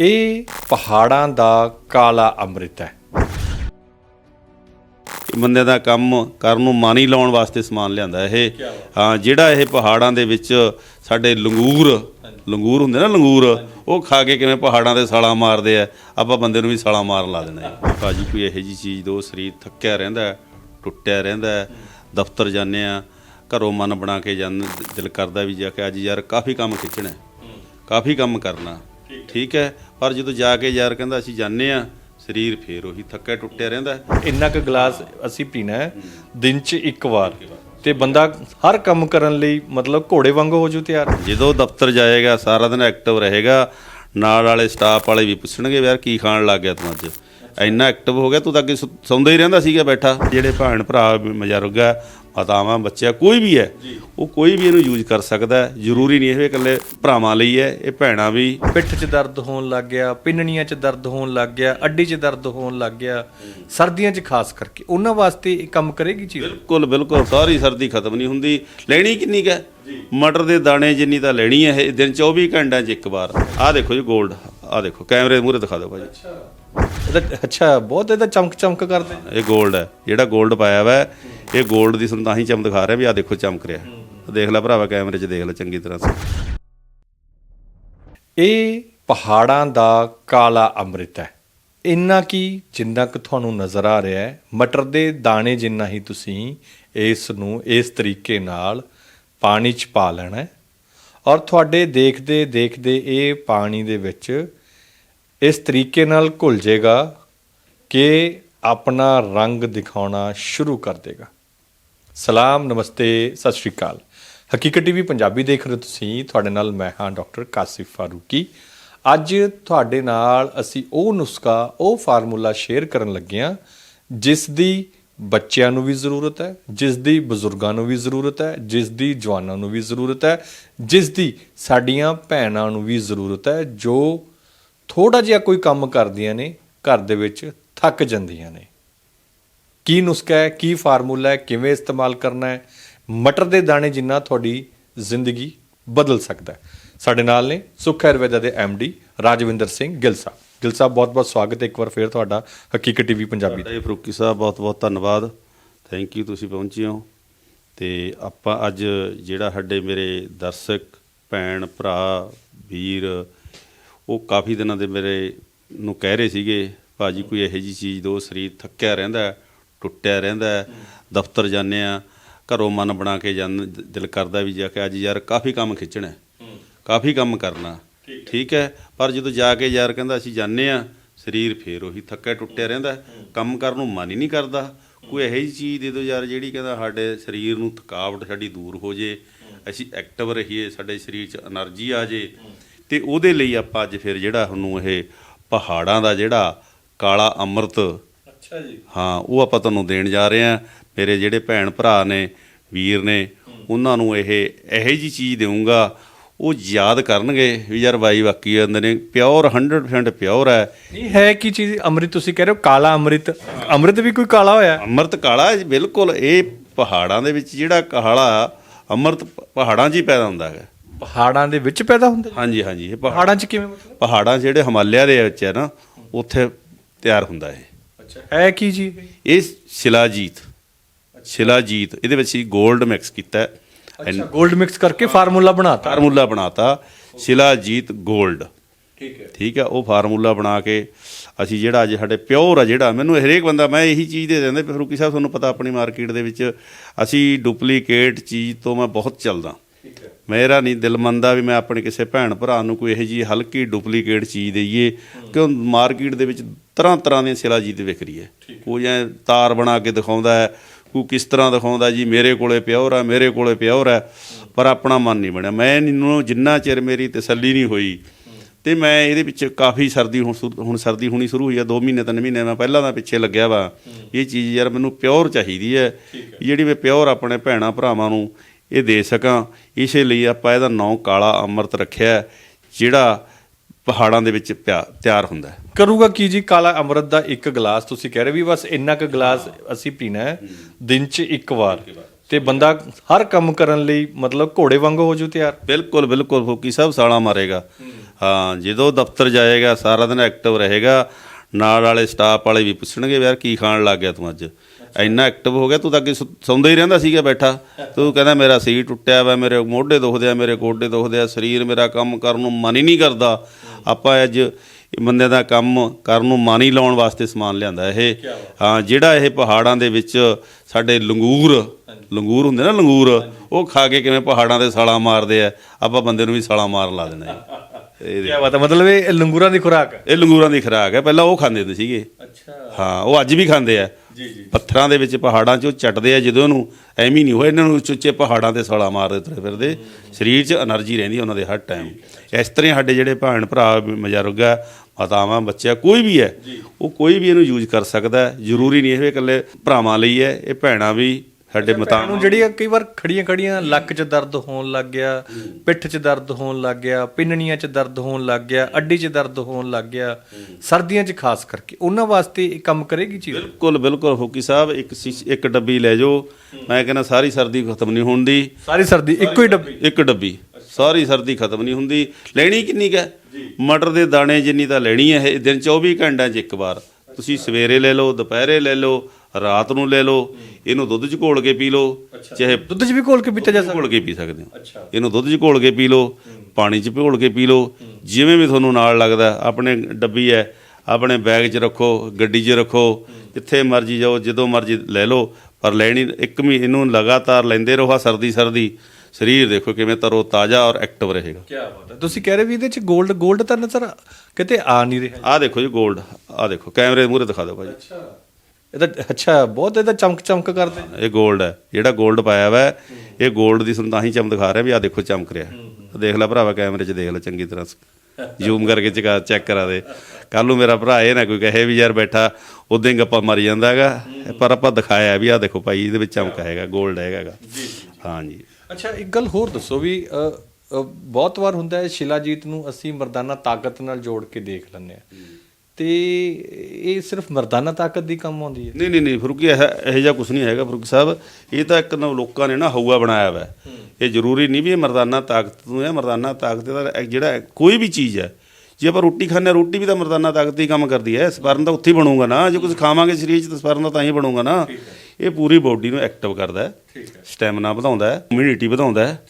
ਇਹ ਪਹਾੜਾਂ ਦਾ ਕਾਲਾ ਅੰਮ੍ਰਿਤ ਹੈ। ਬੰਦੇ ਦਾ ਕੰਮ ਕਰਨ ਨੂੰ ਮਨ ਹੀ ਲਾਉਣ ਵਾਸਤੇ ਸਮਾਨ ਲਿਆਂਦਾ ਇਹ। ਹਾਂ ਜਿਹੜਾ ਇਹ ਪਹਾੜਾਂ ਦੇ ਵਿੱਚ ਸਾਡੇ ਲੰਗੂਰ ਲੰਗੂਰ ਹੁੰਦੇ ਨਾ ਲੰਗੂਰ ਉਹ ਖਾ ਕੇ ਕਿਵੇਂ ਪਹਾੜਾਂ ਦੇ ਸਾਲਾਂ ਮਾਰਦੇ ਆ। ਆਪਾਂ ਬੰਦੇ ਨੂੰ ਵੀ ਸਾਲਾਂ ਮਾਰਨ ਲਾ ਦੇਣਾ ਭਾਜੀ ਕੋਈ ਇਹੋ ਜੀ ਚੀਜ਼ ਦੋ ਸਰੀਰ ਥੱਕਿਆ ਰਹਿੰਦਾ ਟੁੱਟਿਆ ਰਹਿੰਦਾ ਦਫ਼ਤਰ ਜਾਂਦੇ ਆ ਘਰੋਂ ਮਨ ਬਣਾ ਕੇ ਜਾਂਦੇ ਦਿਲ ਕਰਦਾ ਵੀ ਜਾ ਕੇ ਅੱਜ ਯਾਰ ਕਾਫੀ ਕੰਮ ਖਿੱਚਣਾ ਕਾਫੀ ਕੰਮ ਕਰਨਾ। ਠੀਕ ਹੈ। ਪਰ ਜਦੋਂ ਜਾ ਕੇ ਯਾਰ ਕਹਿੰਦਾ ਅਸੀਂ ਜਾਂਦੇ ਆ ਸਰੀਰ ਫੇਰ ਉਹੀ ਥੱਕਿਆ ਟੁੱਟਿਆ ਰਹਿੰਦਾ। ਇੰਨਾ ਕੁ ਗਲਾਸ ਅਸੀਂ ਪੀਣਾ ਹੈ ਦਿਨ 'ਚ ਇੱਕ ਵਾਰ। ਤੇ ਬੰਦਾ ਹਰ ਕੰਮ ਕਰਨ ਲਈ ਮਤਲਬ ਘੋੜੇ ਵਾਂਗੂ ਹੋ ਜੂ ਤਿਆਰ। ਜਦੋਂ ਦਫ਼ਤਰ ਜਾਏਗਾ ਸਾਰਾ ਦਿਨ ਐਕਟਿਵ ਰਹੇਗਾ ਨਾਲ ਵਾਲੇ ਸਟਾਫ ਵਾਲੇ ਵੀ ਪੁੱਛਣਗੇ ਯਾਰ ਕੀ ਖਾਣ ਲੱਗ ਗਿਆ ਤੂੰ ਅੱਜ? ਇੰਨਾ ਐਕਟਿਵ ਹੋ ਗਿਆ ਤੂੰ ਤਾਂ ਅੱਗੇ ਸੁ- ਸੌਂਦਾ ਹੀ ਰਹਿੰਦਾ ਸੀਗਾ ਬੈਠਾ। ਜਿਹੜੇ ਭੈਣ ਭਰਾ ਬਜ਼ੁਰਗ ਆ ਮਾਤਾਵਾਂ ਬੱਚਾ ਕੋਈ ਵੀ ਹੈ ਉਹ ਕੋਈ ਵੀ ਇਹਨੂੰ ਯੂਜ਼ ਕਰ ਸਕਦਾ ਹੈ। ਜ਼ਰੂਰੀ ਨਹੀਂ ਇਹ ਵੀ ਇਕੱਲੇ ਭਰਾਵਾਂ ਲਈ ਹੈ ਇਹ ਭੈਣਾਂ ਵੀ। ਪਿੱਠ 'ਚ ਦਰਦ ਹੋਣ ਲੱਗ ਗਿਆ ਪਿੰਨਣੀਆਂ 'ਚ ਦਰਦ ਹੋਣ ਲੱਗ ਗਿਆ ਅੱਡੀ 'ਚ ਦਰਦ ਹੋਣ ਲੱਗ ਗਿਆ ਸਰਦੀਆਂ 'ਚ ਖਾਸ ਕਰਕੇ। ਉਹਨਾਂ ਵਾਸਤੇ ਇਹ ਕੰਮ ਕਰੇਗੀ ਚੀਜ਼? ਬਿਲਕੁਲ ਬਿਲਕੁਲ ਸਾਰੀ ਸਰਦੀ ਖਤਮ ਨਹੀਂ ਹੁੰਦੀ। ਲੈਣੀ ਕਿੰਨੀ ਕੁ ਹੈ? ਮਟਰ ਦੇ ਦਾਣੇ ਜਿੰਨੀ ਤਾਂ ਲੈਣੀ ਹੈ ਇਹ ਦਿਨ 24 ਘੰਟਿਆਂ 'ਚ ਇੱਕ ਵਾਰ। ਆਹ ਦੇਖੋ ਜੀ 골ਡ ਆਹ ਦੇਖੋ ਕੈਮਰੇ ਮੂਹਰੇ ਦਿਖਾ ਦਿਓ ਭਾਜੀ। ਇਹਦਾ ਅੱਛਾ ਬਹੁਤ ਇਹਦਾ ਚਮਕ ਚਮਕ ਕਰਦੇ ਇਹ 골ਡ ਹੈ। ਜਿਹੜਾ 골ਡ ਪਾਇਆ ਵਾ ਇਹ 골ਡ ਦੀ ਤੁਹਾਨੂੰ ਤਾਂ ਹੀ ਚਮਕ ਦਿਖਾ ਰਿਹਾ ਵੀ ਆ ਦੇਖੋ ਚਮਕ ਰਿਹਾ। ਦੇਖ ਲੈ ਭਰਾਵਾ ਕੈਮਰੇ 'ਚ ਦੇਖ ਲੈ ਚੰਗੀ ਤਰ੍ਹਾਂ। ਇਹ ਪਹਾੜਾਂ ਦਾ ਕਾਲਾ ਅੰਮ੍ਰਿਤ ਹੈ। ਇੰਨਾ ਕੀ ਜਿੰਨਾ ਕਿ ਤੁਹਾਨੂੰ ਨਜ਼ਰ ਆ ਰਿਹਾ ਹੈ ਮਟਰ ਦੇ ਦਾਣੇ ਜਿੰਨਾ ਹੀ ਤੁਸੀਂ ਇਸ ਨੂੰ ਇਸ ਤਰੀਕੇ ਨਾਲ ਪਾਣੀ 'ਚ ਪਾ ਲੈਣਾ ਔਰ ਤੁਹਾਡੇ ਦੇਖਦੇ ਦੇਖਦੇ ਇਹ ਪਾਣੀ ਦੇ ਵਿੱਚ ਇਸ ਤਰੀਕੇ ਨਾਲ ਘੁਲ ਜਾਏਗਾ ਕਿ ਆਪਣਾ ਰੰਗ ਦਿਖਾਉਣਾ ਸ਼ੁਰੂ ਕਰ ਦੇਗਾ। ਸਲਾਮ, ਨਮਸਤੇ, ਸਤਿ ਸ਼੍ਰੀ ਅਕਾਲ। ਹਕੀਕਤ ਟੀਵੀ ਪੰਜਾਬੀ ਦੇਖ ਰਹੇ ਹੋ ਤੁਸੀਂ। ਤੁਹਾਡੇ ਨਾਲ ਮੈਂ ਹਾਂ ਡਾਕਟਰ ਕਾਸਿਫ ਫਾਰੂਕੀ। ਅੱਜ ਤੁਹਾਡੇ ਨਾਲ ਅਸੀਂ ਉਹ ਨੁਸਖਾ, ਉਹ ਫਾਰਮੂਲਾ ਸ਼ੇਅਰ ਕਰਨ ਲੱਗੇ ਹਾਂ, ਜਿਸ ਦੀ ਬੱਚਿਆਂ ਨੂੰ ਵੀ ਜ਼ਰੂਰਤ ਹੈ, ਜਿਸ ਦੀ ਬਜ਼ੁਰਗਾਂ ਨੂੰ ਵੀ ਜ਼ਰੂਰਤ ਹੈ, ਜਿਸ ਦੀ ਜਵਾਨਾਂ ਨੂੰ ਵੀ ਜ਼ਰੂਰਤ ਹੈ, ਜਿਸ ਦੀ ਸਾਡੀਆਂ ਭੈਣਾਂ ਨੂੰ ਵੀ ਜ਼ਰੂਰਤ ਹੈ, ਜੋ ਥੋੜਾ ਜਿਹਾ ਕੋਈ ਕੰਮ ਕਰਦੀਆਂ ਨੇ, ਘਰ ਦੇ ਵਿੱਚ ਥੱਕ ਜਾਂਦੀਆਂ ਨੇ। ਕੀ ਨੁਸਖਾ ਹੈ, ਕੀ ਫਾਰਮੂਲਾ ਹੈ, ਕਿਵੇਂ ਇਸਤੇਮਾਲ ਕਰਨਾ ਹੈ, ਮਟਰ ਦੇ ਦਾਣੇ ਜਿੰਨਾ ਤੁਹਾਡੀ ਜ਼ਿੰਦਗੀ ਬਦਲ ਸਕਦਾ ਹੈ। ਸਾਡੇ ਨਾਲ ਨੇ ਸੁਖ ਆਯੁਰਵੇਦਾ ਦੇ ਡੀ ਰਾਜਵਿੰਦਰ ਸਿੰਘ ਗਿੱਲ ਸਾਹਿਬ। ਗਿੱਲ ਸਾਹਿਬ, ਬਹੁਤ-ਬਹੁਤ ਸਵਾਗਤ ਹੈ ਇੱਕ ਵਾਰ ਫੇਰ ਤੁਹਾਡਾ ਹਕੀਕਤ ਟੀਵੀ ਪੰਜਾਬੀ ਦਾ ਫਰੂਕੀ ਸਾਹਿਬ ਬਹੁਤ ਬਹੁਤ ਧੰਨਵਾਦ। ਥੈਂਕ ਯੂ ਤੁਸੀਂ ਪਹੁੰਚੇ ਹੋ। ਤੇ ਆਪਾਂ ਅੱਜ ਜਿਹੜਾ ਸਾਡੇ ਮੇਰੇ ਦਰਸ਼ਕ, ਭੈਣ, ਭਰਾ, ਵੀਰ ਉਹ ਕਾਫੀ ਦਿਨਾਂ ਦੇ ਮੇਰੇ ਨੂੰ ਕਹਿ ਰਹੇ ਸੀਗੇ ਭਾਜੀ ਕੋਈ ਇਹੋ ਜੀ ਚੀਜ਼ ਦੋ ਸਰੀਰ ਥੱਕਿਆ ਰਹਿੰਦਾ ਟੁੱਟਿਆ ਰਹਿੰਦਾ ਦਫ਼ਤਰ ਜਾਂਦੇ ਆ ਘਰੋਂ ਮਨ ਬਣਾ ਕੇ ਜਾਂ ਦਿਲ ਕਰਦਾ ਵੀ ਜਾ ਕੇ ਅੱਜ ਯਾਰ ਕਾਫੀ ਕੰਮ ਖਿੱਚਣਾ ਕਾਫੀ ਕੰਮ ਕਰਨਾ ਠੀਕ ਹੈ। ਪਰ ਜਦੋਂ ਜਾ ਕੇ ਯਾਰ ਕਹਿੰਦਾ ਅਸੀਂ ਜਾਂਦੇ ਆ ਸਰੀਰ ਫੇਰ ਉਹੀ ਥੱਕਿਆ ਟੁੱਟਿਆ ਰਹਿੰਦਾ ਕੰਮ ਕਰਨ ਨੂੰ ਮਨ ਹੀ ਨਹੀਂ ਕਰਦਾ। ਕੋਈ ਇਹੋ ਜੀ ਚੀਜ਼ ਦੇ ਦਿਓ ਯਾਰ ਜਿਹੜੀ ਕਹਿੰਦਾ ਸਾਡੇ ਸਰੀਰ ਨੂੰ ਥਕਾਵਟ ਸਾਡੀ ਦੂਰ ਹੋ ਜੇ ਅਸੀਂ ਐਕਟਿਵ ਰਹੀਏ ਸਾਡੇ ਸਰੀਰ 'ਚ એનર્ਜੀ ਆ ਜੇ ਤੇ ਉਹਦੇ ਲਈ ਆਪਾਂ ਅੱਜ ਫਿਰ ਜਿਹੜਾ ਤੁਹਾਨੂੰ ਇਹ ਪਹਾੜਾਂ ਦਾ ਜਿਹੜਾ ਕਾਲਾ ਅੰਮ੍ਰਿਤ ਅੱਛਾ ਜੀ। ਹਾਂ ਉਹ ਆਪਾਂ ਤੁਹਾਨੂੰ ਦੇਣ ਜਾ ਰਹੇ ਹਾਂ। ਮੇਰੇ ਜਿਹੜੇ ਭੈਣ ਭਰਾ ਨੇ ਵੀਰ ਨੇ ਉਹਨਾਂ ਨੂੰ ਇਹ ਇਹੋ ਜੀ ਚੀਜ਼ ਦੇਵਾਂਗਾ ਉਹ ਯਾਦ ਕਰਨਗੇ ਵੀ ਯਾਰ ਬਾਈ ਵਾਕੀ ਆਂਦੇ ਨੇ। ਪਿਓਰ 100% ਪਿਓਰ ਹੈ। ਇਹ ਹੈ ਕੀ ਚੀਜ਼? ਅੰਮ੍ਰਿਤ ਤੁਸੀਂ ਕਹਿ ਰਹੇ ਹੋ ਕਾਲਾ ਅੰਮ੍ਰਿਤ। ਅੰਮ੍ਰਿਤ ਵੀ ਕੋਈ ਕਾਲਾ ਹੋਇਆ? ਅੰਮ੍ਰਿਤ ਕਾਲਾ ਬਿਲਕੁਲ। ਇਹ ਪਹਾੜਾਂ ਦੇ ਵਿੱਚ ਜਿਹੜਾ ਕਾਲਾ ਅੰਮ੍ਰਿਤ ਪਹਾੜਾਂ 'ਚ ਹੀ ਪੈਦਾ ਹੁੰਦਾ ਹੈ ਪਹਾੜਾਂ ਦੇ ਵਿੱਚ ਪੈਦਾ ਹੁੰਦੇ ਹਾਂਜੀ ਹਾਂਜੀ ਇਹ ਪਹਾੜਾਂ 'ਚ ਕਿਵੇਂ ਮਤਲਬ? ਪਹਾੜਾਂ ਜਿਹੜੇ ਹਿਮਾਲਿਆ ਦੇ ਵਿੱਚ ਹੈ ਨਾ ਉੱਥੇ ਤਿਆਰ ਹੁੰਦਾ ਇਹ। ਅੱਛਾ ਹੈ ਕੀ ਜੀ? ਇਹ ਸ਼ਿਲਾਜੀਤ ਸ਼ਿਲਾਜੀਤ ਇਹਦੇ ਵਿੱਚ ਹੀ 골ਡ ਮਿਕਸ ਕੀਤਾ ਹੈ। ਅੱਛਾ 골ਡ ਮਿਕਸ ਕਰਕੇ ਫਾਰਮੂਲਾ ਬਣਾਤਾ। ਫਾਰਮੂਲਾ ਬਣਾਤਾ ਸ਼ਿਲਾਜੀਤ ਗੋਲਡ ਠੀਕ ਹੈ। ਠੀਕ ਆ ਉਹ ਫਾਰਮੂਲਾ ਬਣਾ ਕੇ ਅਸੀਂ ਜਿਹੜਾ ਅੱਜ ਸਾਡੇ ਪਿਓਰ ਆ ਜਿਹੜਾ ਮੈਨੂੰ ਹਰੇਕ ਬੰਦਾ ਮੈਂ ਇਹੀ ਚੀਜ਼ ਦੇ ਦਿੰਦਾ ਫਰੂਕੀ ਸਾਹਿਬ ਤੁਹਾਨੂੰ ਪਤਾ ਆਪਣੀ ਮਾਰਕੀਟ ਦੇ ਵਿੱਚ ਅਸੀਂ ਡੁਪਲੀਕੇਟ ਚੀਜ਼ ਤੋਂ ਮੈਂ ਬਹੁਤ ਚੱਲਦਾ। ਮੇਰਾ ਨਹੀਂ ਦਿਲ ਮੰਨਦਾ ਵੀ ਮੈਂ ਆਪਣੇ ਕਿਸੇ ਭੈਣ ਭਰਾ ਨੂੰ ਕੋਈ ਇਹੋ ਜੀ ਹਲਕੀ ਡੁਪਲੀਕੇਟ ਚੀਜ਼ ਦਈਏ ਕਿਉਂ ਮਾਰਕੀਟ ਦੇ ਵਿੱਚ ਤਰ੍ਹਾਂ ਤਰ੍ਹਾਂ ਦੀਆਂ ਸਿਲਾਜੀਤ ਵਿਕ ਰਹੀ ਹੈ। ਕੋਈ ਐ ਤਾਰ ਬਣਾ ਕੇ ਦਿਖਾਉਂਦਾ ਹੈ ਕੋਈ ਕਿਸ ਤਰ੍ਹਾਂ ਦਿਖਾਉਂਦਾ ਜੀ ਮੇਰੇ ਕੋਲੇ ਪਿਓਰ ਆ ਮੇਰੇ ਕੋਲੇ ਪਿਓਰ ਹੈ ਪਰ ਆਪਣਾ ਮਨ ਨਹੀਂ ਬਣਿਆ। ਮੈਂ ਇਹਨੂੰ ਜਿੰਨਾ ਚਿਰ ਮੇਰੀ ਤਸੱਲੀ ਨਹੀਂ ਹੋਈ ਤੇ ਮੈਂ ਇਹਦੇ ਵਿੱਚ ਕਾਫੀ ਸਰਦੀ ਹੁਣ ਸ਼ੁਰੂ- ਹੁਣ ਸਰਦੀ ਹੋਣੀ ਸ਼ੁਰੂ ਹੋਈ ਆ 2 ਮਹੀਨੇ 3 ਮਹੀਨੇ ਮੈਂ ਪਹਿਲਾਂ ਦਾ ਪਿੱਛੇ ਲੱਗਿਆ ਵਾ। ਇਹ ਚੀਜ਼ ਯਾਰ ਮੈਨੂੰ ਪਿਓਰ ਚਾਹੀਦੀ ਹੈ। ਜਿਹੜੀ ਮੈਂ ਪਿਓਰ ਆਪਣੇ ਭੈਣਾ ਭਰਾਵਾਂ ਨੂੰ ਇਹ ਦੇ ਸਕਾਂ। ਇਸੇ ਲਈ ਆਪਾਂ ਇਹਦਾ ਨਾਂ ਕਾਲਾ ਅੰਮ੍ਰਿਤ ਰੱਖਿਆ ਜਿਹੜਾ ਪਹਾੜਾਂ ਦੇ ਵਿੱਚ ਪਿਆ- ਤਿਆਰ ਹੁੰਦਾ ਹੈ। ਕਰੂਗਾ ਕੀ ਜੀ? ਕਾਲਾ ਅੰਮ੍ਰਿਤ ਦਾ ਇੱਕ ਗਲਾਸ ਤੁਸੀਂ ਕਹਿ ਰਹੇ ਵੀ ਬਸ ਇੰਨਾ ਕੁ ਗਲਾਸ ਅਸੀਂ ਪੀਣਾ ਹੈ ਦਿਨ 'ਚ ਇੱਕ ਵਾਰ। ਤੇ ਬੰਦਾ ਹਰ ਕੰਮ ਕਰਨ ਲਈ ਮਤਲਬ ਘੋੜੇ ਵਾਂਗੂ ਹੋ ਜੂ ਤਿਆਰ। ਬਿਲਕੁਲ ਬਿਲਕੁਲ ਫੋਕੀ ਸਾਹਿਬ ਸਾਲਾ ਮਾਰੇਗਾ। ਹਾਂ। ਜਦੋਂ ਦਫ਼ਤਰ ਜਾਏਗਾ ਸਾਰਾ ਦਿਨ ਐਕਟਿਵ ਰਹੇਗਾ। ਨਾਲ ਵਾਲੇ ਸਟਾਫ ਵਾਲੇ ਵੀ ਪੁੱਛਣਗੇ ਯਾਰ ਕੀ ਖਾਣ ਲੱਗ ਗਿਆ ਤੂੰ ਅੱਜ? ਇੰਨਾ ਐਕਟਿਵ ਹੋ ਗਿਆ ਤੂੰ ਤਾਂ ਅੱਗੇ ਸੁ- ਸੌਂਦਾ ਹੀ ਰਹਿੰਦਾ ਸੀਗਾ ਬੈਠਾ। ਤੂੰ ਕਹਿੰਦਾ ਮੇਰਾ ਸੀਰ ਟੁੱਟਿਆ ਵਾ ਮੇਰੇ ਮੋਢੇ ਦੁਖਦੇ ਆ ਮੇਰੇ ਗੋਡੇ ਦੁਖਦੇ ਆ ਸਰੀਰ ਮੇਰਾ ਕੰਮ ਕਰਨ ਨੂੰ ਮਨ ਹੀ ਨਹੀਂ ਕਰਦਾ। ਆਪਾਂ ਅੱਜ ਇਹ ਬੰਦੇ ਦਾ ਕੰਮ ਕਰਨ ਨੂੰ ਮਨ ਹੀ ਲਾਉਣ ਵਾਸਤੇ ਸਮਾਨ ਲਿਆਂਦਾ ਇਹ। ਹਾਂ। ਜਿਹੜਾ ਇਹ ਪਹਾੜਾਂ ਦੇ ਵਿੱਚ ਸਾਡੇ ਲੰਗੂਰ ਲੰਗੂਰ ਹੁੰਦੇ ਨਾ ਲੰਗੂਰ ਉਹ ਖਾ ਕੇ ਕਿਵੇਂ ਪਹਾੜਾਂ ਤੇ ਸਾਲਾ ਮਾਰਦੇ ਆ। ਆਪਾਂ ਬੰਦੇ ਨੂੰ ਵੀ ਸਾਲਾ ਮਾਰਨ ਲਾ ਦੇਣਾ ਜੀ। ਇਹ ਕੀ ਬਾਤ ਹੈ ਮਤਲਬ ਇਹ ਲੰਗੂਰਾਂ ਦੀ ਖੁਰਾਕ ਹੈ? ਇਹ ਲੰਗੂਰਾਂ ਦੀ ਖੁਰਾਕ ਹੈ ਪਹਿਲਾਂ ਉਹ ਖਾਂਦੇ ਹੁੰਦੇ ਸੀਗੇ। ਅੱਛਾ। ਹਾਂ ਉਹ ਅੱਜ ਵੀ ਖਾਂਦੇ ਆ। ਜੀ ਜੀ ਪੱਥਰਾਂ ਦੇ ਵਿੱਚ ਪਹਾੜਾਂ 'ਚ ਉਹ ਚਟਦੇ ਆ ਜਦੋਂ ਉਹਨੂੰ ਐਵੇਂ ਨਹੀਂ ਹੋਏ ਇਹਨਾਂ ਨੂੰ ਚੁੱਚੇ ਪਹਾੜਾਂ ਤੇ ਸੜਾ ਮਾਰਦੇ ਤੁਰੇ ਫਿਰਦੇ। ਸਰੀਰ 'ਚ એનર્ਜੀ ਰਹਿੰਦੀ ਉਹਨਾਂ ਦੇ ਹਰ ਟਾਈਮ ਇਸ ਤਰ੍ਹਾਂ ਸਾਡੇ ਜਿਹੜੇ ਭੈਣ ਭਰਾ ਮਜਰਗਾ ਮਾਤਾਵਾਂ ਬੱਚਾ ਕੋਈ ਵੀ ਹੈ ਉਹ ਕੋਈ ਵੀ ਇਹਨੂੰ ਯੂਜ਼ ਕਰ ਸਕਦਾ ਜ਼ਰੂਰੀ ਨਹੀਂ ਇਹ ਇਕੱਲੇ ਭਰਾਵਾਂ ਲਈ ਹੈ ਇਹ ਭੈਣਾਂ ਵੀ ਸਾਡੇ ਨੂੰ ਮਤਾਵਾਂ ਜਿਹੜੀਆਂ ਕਈ ਵਾਰ ਖੜੀਆਂ ਖੜੀਆਂ ਲੱਕ 'ਚ ਦਰਦ ਹੋਣ ਲੱਗ ਗਿਆ ਪਿੱਠ 'ਚ ਦਰਦ ਹੋਣ ਲੱਗ ਗਿਆ ਪਿੰਨਣੀਆਂ 'ਚ ਦਰਦ ਹੋਣ ਲੱਗ ਗਿਆ ਅੱਡੀ 'ਚ ਦਰਦ ਹੋਣ ਲੱਗ ਗਿਆ ਸਰਦੀਆਂ 'ਚ ਖਾਸ ਕਰਕੇ। ਉਹਨਾਂ ਵਾਸਤੇ ਇਹ ਕੰਮ ਕਰੇਗੀ ਚੀਜ਼? ਬਿਲਕੁਲ ਬਿਲਕੁਲ ਫੋਕੀ ਸਾਹਿਬ ਇੱਕ ਇੱਕ ਡੱਬੀ ਲੈ ਜਾਓ। ਮੈਂ ਕਹਿੰਦਾ ਸਾਰੀ ਸਰਦੀ ਖਤਮ ਨਹੀਂ ਹੁੰਦੀ। ਸਾਰੀ ਸਰਦੀ ਇੱਕੋ ਹੀ ਡੱਬੀ? ਇੱਕ ਡੱਬੀ। ਸਾਰੀ ਸਰਦੀ ਖਤਮ ਨਹੀਂ ਹੁੰਦੀ। ਲੈਣੀ ਕਿੰਨੀ ਕੁ ਹੈ? ਮਟਰ ਦੇ ਦਾਣੇ ਜਿੰਨੀ ਤਾਂ ਲੈਣੀ ਹੈ ਇਹ ਦਿਨ 24 ਘੰਟਿਆਂ 'ਚ ਇੱਕ ਵਾਰ। ਤੁਸੀਂ ਸਵੇਰੇ ਲੈ ਲਓ ਦੁਪਹਿਰੇ ਲੈ ਲਓ ਰਾਤ ਨੂੰ ਲੈ ਲਓ ਇਹਨੂੰ ਦੁੱਧ 'ਚ ਘੋਲ ਕੇ ਪੀ ਲਓ ਚਾਹੇ ਦੁੱਧ 'ਚ ਵੀ ਘੋਲ ਕੇ ਪੀਤਾ ਜਾ ਸਕਦਾ ਘੋਲ ਕੇ ਪੀ ਸਕਦੇ ਹੋ। ਇਹਨੂੰ ਦੁੱਧ 'ਚ ਘੋਲ ਕੇ ਪੀ ਲਓ ਪਾਣੀ 'ਚ ਘੋਲ ਕੇ ਪੀ ਲਓ ਜਿਵੇਂ ਵੀ ਤੁਹਾਨੂੰ ਨਾਲ ਲੱਗਦਾ ਆਪਣੇ ਡੱਬੀ ਹੈ ਆਪਣੇ ਬੈਗ 'ਚ ਰੱਖੋ ਗੱਡੀ 'ਚ ਰੱਖੋ ਜਿੱਥੇ ਮਰਜ਼ੀ ਜਾਓ ਜਦੋਂ ਮਰਜ਼ੀ ਲੈ ਲਓ ਪਰ ਲੈਣੀ ਇੱਕ ਮਹੀਨੇ ਇਹਨੂੰ ਲਗਾਤਾਰ ਲੈਂਦੇ ਰਹੋ ਸਰਦੀ ਸਰਦੀ। ਸਰੀਰ ਦੇਖੋ ਕਿਵੇਂ ਤਰੋ ਤਾਜ਼ਾ ਔਰ ਐਕਟਿਵ ਰਹੇਗਾ। ਕੀ ਬਾਤ ਹੈ। ਤੁਸੀਂ ਕਹਿ ਰਹੇ ਵੀ ਇਹਦੇ ਚ 골ਡ 골ਡ ਤਾਂ ਨਜ਼ਰ ਕਿਤੇ ਆ ਨਹੀਂ ਰਿਹਾ। ਆ ਦੇਖੋ ਜੀ 골ਡ ਆ ਦੇਖੋ ਕੈਮਰੇ ਦੇ ਮੂਹਰੇ ਦਿਖਾ ਦਿਓ ਭਾਜੀ। ਅੱਛਾ। ਇਹ ਤਾਂ ਅੱਛਾ ਬਹੁਤ ਇਹਦਾ ਚਮਕ ਚਮਕ ਕਰਦੇ। ਇਹ 골ਡ ਹੈ। ਜਿਹੜਾ 골ਡ ਪਾਇਆ ਵਾ ਇਹ 골ਡ ਦੀ ਤੁਹਾਨੂੰ ਹੀ ਚਮਕ ਦਿਖਾ ਰਿਹਾ ਵੀ ਆ ਦੇਖੋ ਚਮਕ ਰਿਹਾ। ਦੇਖ ਲੈ ਭਰਾਵਾ ਕੈਮਰੇ 'ਚ ਦੇਖ ਲੈ ਚੰਗੀ ਤਰ੍ਹਾਂ। ਜ਼ੂਮ ਕਰਕੇ ਚੈੱਕ ਚੈੱਕ ਕਰਾ ਦੇ। ਕੱਲ ਨੂੰ ਮੇਰਾ ਭਰਾ ਇਹ ਨਾ ਕੋਈ ਕਹੇ ਵੀ ਯਾਰ ਬੈਠਾ ਉਦੋਂ ਹੀ ਗੱਪਾ ਮਾਰੀ ਜਾਂਦਾ ਹੈਗਾ। ਪਰ ਆਪਾਂ ਦਿਖਾਇਆ ਵੀ ਆ ਦੇਖੋ ਭਾਈ ਇਹਦੇ ਵਿੱਚ ਚਮਕ ਹੈਗਾ 골ਡ ਹੈਗਾ ਹਾਂਜੀ ਅੱਛਾ ਇੱਕ ਗੱਲ ਹੋਰ ਦੱਸੋ ਵੀ ਬਹੁਤ ਵਾਰ ਹੁੰਦਾ ਹੈ ਸ਼ਿਲਾਜੀਤ ਨੂੰ ਅਸੀਂ ਮਰਦਾਨਾ ਤਾਕਤ ਨਾਲ ਜੋੜ ਕੇ ਦੇਖ ਲੈਂਦੇ ਆ ਤੇ ਇਹ ਸਿਰਫ ਮਰਦਾਨਾ ਤਾਕਤ ਦੀ ਕੰਮ ਆਉਂਦੀ ਹੈ। ਨਹੀਂ ਨਹੀਂ ਨਹੀਂ ਫਰੂਕੀ ਇਹ ਇਹੋ ਜਿਹਾ ਕੁਝ ਨਹੀਂ ਹੈਗਾ ਫਰੂਕੀ ਸਾਹਿਬ। ਇਹ ਤਾਂ ਇੱਕ ਨਾ ਲੋਕਾਂ ਨੇ ਨਾ ਹਊਆ ਬਣਾਇਆ ਵਾ। ਇਹ ਜ਼ਰੂਰੀ ਨਹੀਂ ਵੀ ਇਹ ਮਰਦਾਨਾ ਤਾਕਤ ਨੂੰ ਹੈ ਮਰਦਾਨਾ ਤਾਕਤ ਦਾ ਜਿਹੜਾ ਕੋਈ ਵੀ ਚੀਜ਼ ਹੈ। ਜੇ ਆਪਾਂ ਰੋਟੀ ਹਾਂ ਰੋਟੀ ਵੀ ਤਾਂ ਮਰਦਾਨਾ ਤਾਕਤ ਦੀ ਕੰਮ ਕਰਦੀ ਹੈ। ਸਪਰਨ ਤਾਂ ਉੱਥੇ ਹੀ ਬਣੂਗਾ ਨਾ। ਜੇ ਕੁਝ ਖਾਵਾਂਗੇ ਸਰੀਰ 'ਚ ਤਾਂ ਸਪਰਨ ਤਾਂ ਹੀ ਬਣੂਗਾ ਨਾ। ਇਹ ਪੂਰੀ ਬੋਡੀ ਨੂੰ ਐਕਟਿਵ ਕਰਦਾ ਹੈ। ਸਟੈਮਿਨਾ ਵਧਾਉਂਦਾ ਹੈ ਇਮਿਊਨਿਟੀ ਵਧਾਉਂਦਾ ਹੈ।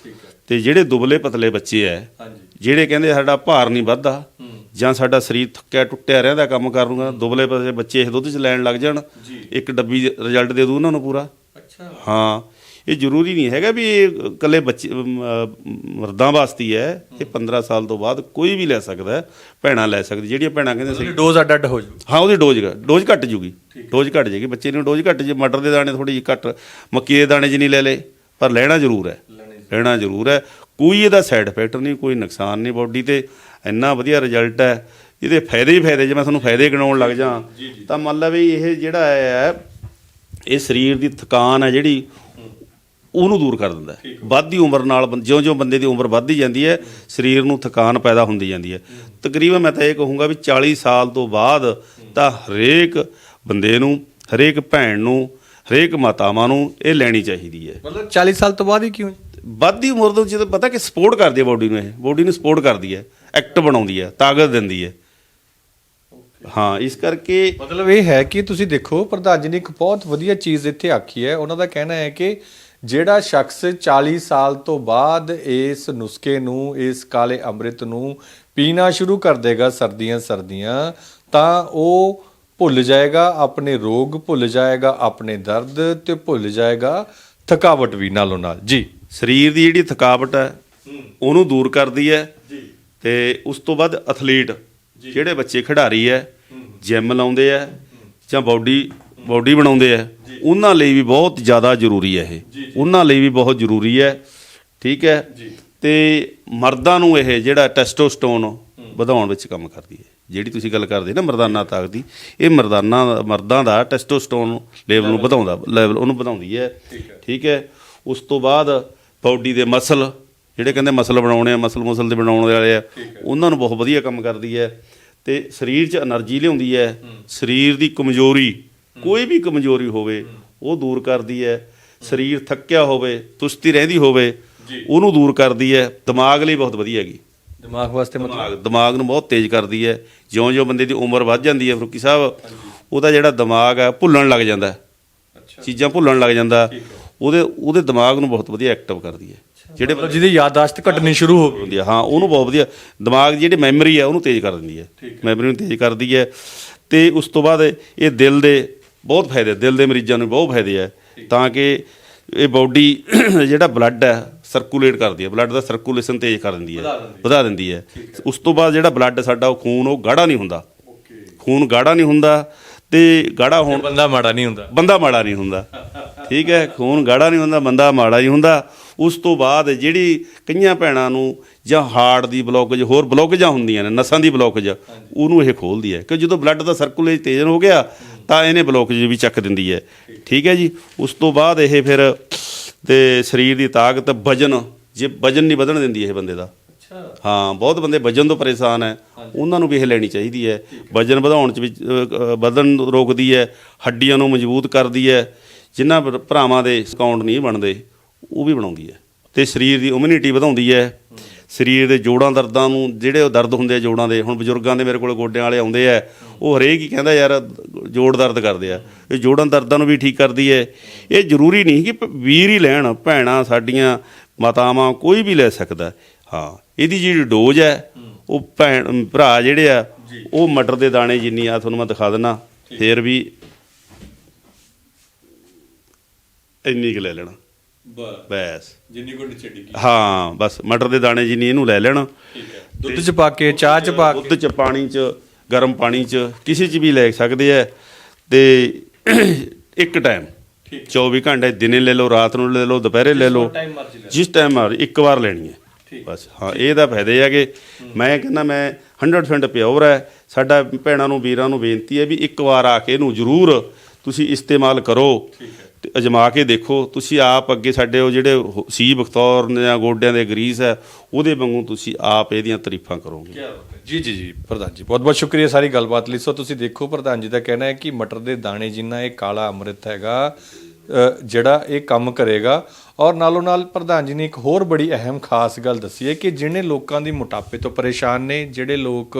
ਤੇ ਜਿਹੜੇ ਦੁਬਲੇ ਪਤਲੇ ਬੱਚੇ ਹਾਂਜੀ। ਜਿਹੜੇ ਕਹਿੰਦੇ ਸਾਡਾ ਭਾਰ ਨਹੀਂ ਵੱਧਦਾ ਜਾਂ ਸਾਡਾ ਸਰੀਰ ਥੱਕਿਆ ਟੁੱਟਿਆ ਰਹਿੰਦਾ ਕੰਮ ਕਰੂਗਾ ਦੁਬਲੇ ਪਤਲੇ ਬੱਚੇ ਇਹ ਦੁੱਧ 'ਚ ਲੈਣ ਲੱਗ ਜਾਣ ਇੱਕ ਡੱਬੀ ਰਿਜ਼ਲਟ ਦੇ ਦੂ ਉਹਨਾਂ ਨੂੰ ਪੂਰਾ। ਅੱਛਾ। ਹਾਂ ਇਹ ਜ਼ਰੂਰੀ ਨਹੀਂ ਹੈਗਾ ਵੀ ਇਹ ਇਕੱਲੇ ਬੱਚੇ ਮਰਦਾਂ ਵਾਸਤੇ ਹੀ ਇਹ 15 ਸਾਲ ਤੋਂ ਬਾਅਦ ਕੋਈ ਵੀ ਲੈ ਸਕਦਾ ਹੈ ਭੈਣਾਂ ਲੈ ਸਕਦੀ ਜਿਹੜੀਆਂ ਭੈਣਾਂ ਕਹਿੰਦੇ ਸੀ। ਡੋਜ਼ ਅੱਡ ਅੱਡ ਹੋ ਜੂ। ਹਾਂ ਉਹਦੀ ਡੋਜ਼ ਡੋਜ਼ ਘਟ ਜੂਗੀ ਡੋਜ਼ ਘਟ ਜੇਗੀ ਬੱਚੇ ਨੂੰ ਡੋਜ਼ ਘਟ ਜੇ ਮਟਰ ਦੇ ਦਾਣੇ ਥੋੜੀ ਜਿਹੀ ਘੱਟ ਮੱਕੀ ਦੇ ਦਾਣੇ ਜਿੰਨੀ ਲੈ ਲੇ ਪਰ ਲੈਣਾ ਜ਼ਰੂਰ ਹੈ। ਲੈਣਾ ਜ਼ਰੂਰ ਹੈ ਕੋਈ ਇਹਦਾ ਸਾਈਡ ਇਫੈਕਟ ਨਹੀਂ ਕੋਈ ਨੁਕਸਾਨ ਨਹੀਂ ਬਾਡੀ ਤੇ। ਇੰਨਾ ਵਧੀਆ ਰਿਜ਼ਲਟ ਹੈ। ਇਹਦੇ ਫਾਇਦੇ ਹੀ ਫਾਇਦੇ ਜੇ ਮੈਂ ਤੁਹਾਨੂੰ ਫਾਇਦੇ ਗਿਣਾਉਣ ਲੱਗ ਜਾ ਤਾਂ ਮੰਨ ਲਾ ਵੀ ਇਹ ਜਿਹੜਾ ਹੈ ਇਹ ਸਰੀਰ ਦੀ ਥਕਾਨ ਹੈ ਜਿਹੜੀ ਉਹਨੂੰ ਦੂਰ ਕਰ ਦਿੰਦਾ ਹੈ। ਵੱਧਦੀ ਉਮਰ ਨਾਲ ਬੰ- ਜਿਉਂ-ਜਿਉਂ ਬੰਦੇ ਦੀ ਉਮਰ ਵੱਧਦੀ ਜਾਂਦੀ ਹੈ ਸਰੀਰ ਨੂੰ ਥਕਾਨ ਪੈਦਾ ਹੁੰਦੀ ਜਾਂਦੀ ਹੈ। ਤਕਰੀਬਨ ਮੈਂ ਤਾਂ ਇਹ ਕਹੂੰਗਾ ਵੀ 40 ਸਾਲ ਤੋਂ ਬਾਅਦ ਤਾਂ ਹਰੇਕ ਬੰਦੇ ਨੂੰ ਹਰੇਕ ਭੈਣ ਨੂੰ ਹਰੇਕ ਮਾਤਾਵਾਂ ਨੂੰ ਇਹ ਲੈਣੀ ਚਾਹੀਦੀ ਹੈ। ਮਤਲਬ 40 ਸਾਲ ਤੋਂ ਬਾਅਦ ਹੀ ਕਿਉਂ ਵੱਧਦੀ ਉਮਰ ਤੋਂ ਜਦੋਂ ਪਤਾ ਕਿ ਸਪੋਰਟ ਕਰਦੀ ਹੈ ਬਾਡੀ ਨੂੰ ਇਹ ਬਾਡੀ ਨੂੰ ਸਪੋਰਟ ਕਰਦੀ ਹੈ ਐਕਟ ਬਣਾਉਂਦੀ ਹੈ ਤਾਕਤ ਦਿੰਦੀ ਹੈ। ਹਾਂ ਇਸ ਕਰਕੇ ਮਤਲਬ ਇਹ ਹੈ ਕਿ ਤੁਸੀਂ ਦੇਖੋ ਪ੍ਰਧਾਨ ਜੀ ਨੇ ਇੱਕ ਬਹੁਤ ਵਧੀਆ ਚੀਜ਼ ਇੱਥੇ ਆਖੀ ਹੈ। ਉਹਨਾਂ ਦਾ ਕਹਿਣਾ ਹੈ ਕਿ ਜਿਹੜਾ ਸ਼ਖਸ 40 ਸਾਲ ਤੋਂ ਬਾਅਦ ਇਸ ਨੁਸਖੇ ਨੂੰ ਇਸ ਕਾਲੇ ਅੰਮ੍ਰਿਤ ਨੂੰ ਪੀਣਾ ਸ਼ੁਰੂ ਕਰ ਦੇਗਾ ਸਰਦੀਆਂ ਸਰਦੀਆਂ ਤਾਂ ਉਹ ਭੁੱਲ ਜਾਏਗਾ ਆਪਣੇ ਰੋਗ ਭੁੱਲ ਜਾਏਗਾ ਆਪਣੇ ਦਰਦ ਤੇ ਭੁੱਲ ਜਾਏਗਾ ਥਕਾਵਟ ਵੀ ਨਾਲੋਂ ਨਾਲ। ਜੀ। ਸਰੀਰ ਦੀ ਜਿਹੜੀ ਥਕਾਵਟ ਹੈ ਉਹਨੂੰ ਦੂਰ ਕਰਦੀ ਹੈ। ਤੇ ਉਸ ਤੋਂ ਬਾਅਦ ਐਥਲੀਟ ਜਿਹੜੇ ਬੱਚੇ ਖਿਡਾਰੀ ਹੈ ਜਿਮ ਲਾਉਂਦੇ ਆ ਜਾਂ ਬਾਡੀ ਬਾਡੀ ਬਣਾਉਂਦੇ ਆ ਉਹਨਾਂ ਲਈ ਵੀ ਬਹੁਤ ਜ਼ਿਆਦਾ ਜ਼ਰੂਰੀ ਹੈ ਇਹ। ਉਹਨਾਂ ਲਈ ਵੀ ਬਹੁਤ ਜ਼ਰੂਰੀ ਹੈ। ਠੀਕ ਹੈ? ਤੇ ਮਰਦਾਂ ਨੂੰ ਇਹ ਜਿਹੜਾ ਟੈਸਟੋਸਟੋਨ ਵਧਾਉਣ ਵਿੱਚ ਕੰਮ ਕਰਦੀ ਹੈ। ਜਿਹੜੀ ਤੁਸੀਂ ਗੱਲ ਕਰਦੇ ਨਾ ਮਰਦਾਨਾ ਤਾਕਤ ਦੀ ਇਹ ਮਰਦਾਨਾ ਮਰਦਾਂ ਦਾ ਟੈਸਟੋਸਟੋਨ ਲੈਵਲ ਨੂੰ ਵਧਾਉਂਦਾ ਲੈਵਲ ਉਹਨੂੰ ਵਧਾਉਂਦੀ ਹੈ। ਠੀਕ ਹੈ? ਉਸ ਤੋਂ ਬਾਅਦ ਬਾਡੀ ਦੇ ਮਸਲ ਜਿਹੜੇ ਕਹਿੰਦੇ ਮਸਲ ਬਣਾਉਣੇ ਆ ਮਸਲ ਮਸਲ ਦੇ ਬਣਾਉਣ ਵਾਲੇ ਆ ਉਹਨਾਂ ਨੂੰ ਬਹੁਤ ਵਧੀਆ ਕੰਮ ਕਰਦੀ ਹੈ। ਤੇ ਸਰੀਰ 'ਚ એનર્ਜੀ ਲਿਆਉਂਦੀ ਹੈ। ਸਰੀਰ ਦੀ ਕਮਜ਼ੋਰੀ ਕੋਈ ਵੀ ਕਮਜ਼ੋਰੀ ਹੋਵੇ ਉਹ ਦੂਰ ਕਰਦੀ ਹੈ। ਸਰੀਰ ਥੱਕਿਆ ਹੋਵੇ ਤੁਸਤੀ ਰਹਿੰਦੀ ਹੋਵੇ ਉਹਨੂੰ ਦੂਰ ਕਰਦੀ ਹੈ। ਦਿਮਾਗ ਲਈ ਬਹੁਤ ਵਧੀਆ ਹੈਗੀ। ਦਿਮਾਗ ਵਾਸਤੇ ਮਤਲਬ ਦਿਮਾਗ ਨੂੰ ਬਹੁਤ ਤੇਜ਼ ਕਰਦੀ ਹੈ। ਜਿਉਂ-ਜਿਉਂ ਬੰਦੇ ਦੀ ਉਮਰ ਵੱਧ ਜਾਂਦੀ ਹੈ ਫਰੂਕੀ ਸਾਹਿਬ ਉਹਦਾ ਜਿਹੜਾ ਦਿਮਾਗ ਹੈ ਭੁੱਲਣ ਲੱਗ ਜਾਂਦਾ ਚੀਜ਼ਾਂ ਭੁੱਲਣ ਲੱਗ ਜਾਂਦਾ। ਉਹਦੇ ਉਹਦੇ ਦਿਮਾਗ ਨੂੰ ਬਹੁਤ ਵਧੀਆ ਐਕਟਿਵ ਕਰਦੀ ਹੈ। ਜਿਹੜੇ ਮਤਲਬ ਜਿਹਦੀ ਯਾਦਾਸ਼ਤ ਘਟਣੀ ਸ਼ੁਰੂ ਹੋ ਗਈ। ਹੁੰਦੀ ਹੈ ਹਾਂ ਉਹਨੂੰ ਬਹੁਤ ਵਧੀਆ ਦਿਮਾਗ ਦੀ ਜਿਹੜੀ ਮੈਮਰੀ ਹੈ ਉਹਨੂੰ ਤੇਜ਼ ਕਰ ਦਿੰਦੀ ਹੈ। ਮੈਮਰੀ ਨੂੰ ਤੇਜ਼ ਕਰਦੀ ਹੈ। ਤੇ ਉਸ ਤੋਂ ਬਾਅਦ ਇਹ ਦਿਲ ਦੇ ਬਹੁਤ ਫਾਇਦੇ ਦਿਲ ਦੇ ਮਰੀਜ਼ਾਂ ਨੂੰ ਬਹੁਤ ਫਾਇਦੇ ਹੈ। ਤਾਂ ਕਿ ਇਹ ਬਾਡੀ ਜਿਹੜਾ ਬਲੱਡ ਹੈ ਸਰਕੂਲੇਟ ਕਰਦੀ ਹੈ। ਬਲੱਡ ਦਾ ਸਰਕੂਲੇਸ਼ਨ ਤੇਜ਼ ਕਰ ਦਿੰਦੀ ਹੈ। ਵਧਾ ਦਿੰਦੀ ਹੈ। ਉਸ ਤੋਂ ਬਾਅਦ ਜਿਹੜਾ ਬਲੱਡ ਸਾਡਾ ਉਹ ਖੂਨ ਉਹ ਗਾੜਾ ਨਹੀਂ ਹੁੰਦਾ। ਖੂਨ ਗਾੜਾ ਨਹੀਂ ਹੁੰਦਾ। ਤੇ ਗਾੜਾ ਹੋਣ ਬੰਦਾ ਮਾੜਾ ਨਹੀਂ ਹੁੰਦਾ। ਬੰਦਾ ਮਾੜਾ ਨਹੀਂ ਹੁੰਦਾ। ਠੀਕ ਹੈ ਖੂਨ ਗਾੜਾ ਨਹੀਂ ਹੁੰਦਾ ਬੰਦਾ ਮਾੜਾ ਨਹੀਂ ਹੁੰਦਾ। ਉਸ ਤੋਂ ਬਾਅਦ ਜਿਹੜੀ ਕਈਆਂ ਭੈਣਾਂ ਨੂੰ ਜਾਂ ਹਾਰਟ ਦੀ ਬਲੌਕੇਜ ਹੋਰ ਬਲੌਕੇਜਾਂ ਹੁੰਦੀਆਂ ਨੇ ਨਸਾਂ ਦੀ ਬਲੌਕੇਜ ਉਹਨੂੰ ਇਹ ਖੋਲਦੀ ਹੈ। ਕਿ ਜਦੋਂ ਬਲੱਡ ਦਾ ਸਰਕੂਲੇਜ ਤੇਜ਼ ਹੋ ਗਿਆ ਤਾਂ ਇਹਨੇ ਬਲੌਕੇਜ ਵੀ ਚੱਕ ਦਿੰਦੀ ਹੈ। ਠੀਕ ਹੈ ਜੀ ਉਸ ਤੋਂ ਬਾਅਦ ਇਹ ਫਿਰ ਤੇ ਸਰੀਰ ਦੀ ਤਾਕਤ ਵਜਨ ਜੇ ਵਜਨ ਨਹੀਂ ਵਧਣ ਦਿੰਦੀ ਇਹ ਬੰਦੇ ਦਾ ਹਾਂ ਬਹੁਤ ਬੰਦੇ ਵਜਨ ਤੋਂ ਪਰੇਸ਼ਾਨ ਹੈ ਉਹਨਾਂ ਨੂੰ ਵੀ ਇਹ ਲੈਣੀ ਚਾਹੀਦੀ ਹੈ ਵਜਨ ਵਧਾਉਣ ਚ ਵੀ ਵਧਣ ਰੋਕਦੀ ਹੈ ਹੱਡੀਆਂ ਨੂੰ ਮਜ਼ਬੂਤ ਕਰਦੀ ਹੈ ਜਿਨ੍ਹਾਂ ਭਰ- ਭਰਾਵਾਂ ਦੇ ਅਕਾਊਂਟ ਨਹੀਂ ਬਣਦੇ ਉਹ ਵੀ ਬਣਾਉਂਦੀ ਹੈ ਤੇ ਸਰੀਰ ਦੀ ਇਮਿਊਨਿਟੀ ਵਧਾਉਂਦੀ ਹੈ ਸਰੀਰ ਦੇ ਜੋੜਾਂ ਦਰਦਾਂ ਨੂੰ ਜਿਹੜੇ ਉਹ ਦਰਦ ਹੁੰਦੇ ਆ ਜੋੜਾਂ ਦੇ ਹੁਣ ਬਜ਼ੁਰਗਾਂ ਦੇ ਮੇਰੇ ਕੋਲ ਗੋਡਿਆਂ ਵਾਲੇ ਆਉਂਦੇ ਆ ਉਹ ਹਰੇਕ ਹੀ ਕਹਿੰਦਾ ਯਾਰ ਜੋੜ ਦਰਦ ਕਰਦੇ ਆ। ਇਹ ਜੋੜਾਂ ਦਰਦਾਂ ਨੂੰ ਵੀ ਠੀਕ ਕਰਦੀ ਹੈ ਇਹ ਜ਼ਰੂਰੀ ਨਹੀਂ ਕਿ ਵੀਰ ਹੀ ਲੈਣ ਭੈਣਾਂ ਸਾਡੀਆਂ ਮਾਤਾਵਾਂ ਕੋਈ ਵੀ ਲੈ ਸਕਦਾ। ਹਾਂ। ਇਹਦੀ ਜਿਹੜੀ ਡੋਜ਼ ਹੈ ਉਹ ਭੈਣ ਭਰਾ ਜਿਹੜੇ ਆ ਉਹ ਮਟਰ ਦੇ ਦਾਣੇ ਜਿੰਨੀ ਆ ਤੁਹਾਨੂੰ ਮੈਂ ਦਿਖਾ ਦਿੰਨਾ। ਫੇਰ ਵੀ ਇੰਨੀ ਕੁ ਲੈ ਲੈਣਾ। ਬਸ। ਜਿੰਨੀ ਗੁੱਡ ਛੱਡੀ ਹਾਂ ਬਸ। ਮਟਰ ਦੇ ਦਾਣੇ ਜਿੰਨੀ ਇਹਨੂੰ ਲੈ ਲੈਣਾ। ਦੁੱਧ ਚ ਪਾ ਕੇ ਚਾਹ ਚ ਪਾ ਕੇ। ਦੁੱਧ ਚ ਪਾਣੀ ਚ ਗਰਮ ਪਾਣੀ ਚ ਕਿਸੇ ਚ ਵੀ ਲੈ ਸਕਦੇ ਆ। ਤੇ ਇੱਕ ਟਾਈਮ। 24 ਘੰਟੇ ਦਿਨੇ ਲੈ ਲਓ ਰਾਤ ਨੂੰ ਲੈ ਲਓ ਦੁਪਹਿਰੇ ਲੈ ਲਓ। ਟਾਈਮ ਮਰਜ਼ੀ ਲੈ ਜਿਸ ਟਾਈਮ ਮਾਰ ਇੱਕ ਵਾਰ ਲੈਣੀ ਹੈ। ਬਸ ਹਾਂ ਇਹਦਾ ਫਾਇਦੇ ਹੈਗੇ। ਮੈਂ ਕਹਿੰਦਾ ਮੈਂ 100% ਪਿਓਰ ਹੈ। ਸਾਡਾ ਭੈਣਾਂ ਨੂੰ ਵੀਰਾਂ ਨੂੰ ਬੇਨਤੀ ਹੈ ਵੀ ਇੱਕ ਵਾਰ ਆ ਕੇ ਇਹਨੂੰ ਜ਼ਰੂਰ ਤੁਸੀਂ ਇਸਤੇਮਾਲ ਕਰੋ ਤੇ ਅਜਮਾ ਕੇ ਦੇਖੋ। ਤੁਸੀਂ ਆਪ ਅੱਗੇ ਸਾਡੇ ਉਹ ਜਿਹੜੇ ਸੀ ਬਖਤੌਰ ਨੇ ਜਾਂ ਗੋਡਿਆਂ ਦੇ ਗਰੀਸ ਹੈ ਉਹਦੇ ਵਾਂਗੂ ਤੁਸੀਂ ਆਪ ਇਹਦੀਆਂ ਤਾਰੀਫਾਂ ਕਰੋਗੇ। ਜੀ ਜੀ ਜੀ ਪ੍ਰਧਾਨ ਜੀ ਬਹੁਤ ਬਹੁਤ ਸ਼ੁਕਰੀਆ ਸਾਰੀ ਗੱਲਬਾਤ ਲਈ। ਸੋ ਤੁਸੀਂ ਦੇਖੋ ਪ੍ਰਧਾਨ ਜੀ ਦਾ ਕਹਿਣਾ ਹੈ ਕਿ ਮਟਰ ਦੇ ਦਾਣੇ ਜਿੰਨਾ ਇਹ ਕਾਲਾ ਅੰਮ੍ਰਿਤ ਹੈਗਾ। ਜਿਹੜਾ ਇਹ ਕੰਮ ਕਰੇਗਾ। ਔਰ ਨਾਲੋਂ ਨਾਲ ਪ੍ਰਧਾਨ ਜੀ ਨੇ ਇੱਕ ਹੋਰ ਬੜੀ ਅਹਿਮ ਖਾਸ ਗੱਲ ਦੱਸੀ ਹੈ ਕਿ ਜਿਹੜੇ ਲੋਕਾਂ ਦੀ ਮੋਟਾਪੇ ਤੋਂ ਪਰੇਸ਼ਾਨ ਨੇ, ਜਿਹੜੇ ਲੋਕ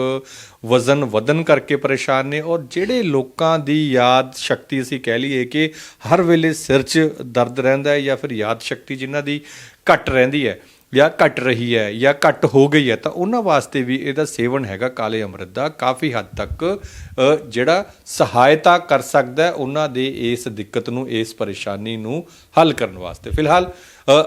ਵਜ਼ਨ ਵਧਨ ਕਰਕੇ ਪਰੇਸ਼ਾਨ ਨੇ ਔਰ ਜਿਹੜੇ ਲੋਕਾਂ ਦੀ ਯਾਦ ਸ਼ਕਤੀ ਅਸੀਂ ਕਹਿ ਲਈਏ ਕਿ ਹਰ ਵੇਲੇ ਸਿਰ 'ਚ ਦਰਦ ਰਹਿੰਦਾ ਹੈ ਜਾਂ ਫਿਰ ਯਾਦ ਸ਼ਕਤੀ ਜਿਨ੍ਹਾਂ ਦੀ ਘੱਟ ਰਹਿੰਦੀ ਹੈ ਜਾਂ ਘਟ ਰਹੀ ਹੈ ਜਾਂ ਘਟ ਹੋ ਗਈ ਹੈ ਤਾਂ ਉਹਨਾਂ ਵਾਸਤੇ ਵੀ ਇਹਦਾ ਸੇਵਨ ਹੈਗਾ ਕਾਲੇ ਅੰਮ੍ਰਿਤ ਦਾ। ਕਾਫੀ ਹੱਦ ਤੱਕ ਜਿਹੜਾ ਸਹਾਇਤਾ ਕਰ ਸਕਦਾ ਉਹਨਾਂ ਦੇ ਇਸ ਦਿੱਕਤ ਨੂੰ ਇਸ ਪਰੇਸ਼ਾਨੀ ਨੂੰ ਹੱਲ ਕਰਨ ਵਾਸਤੇ। ਫਿਲਹਾਲ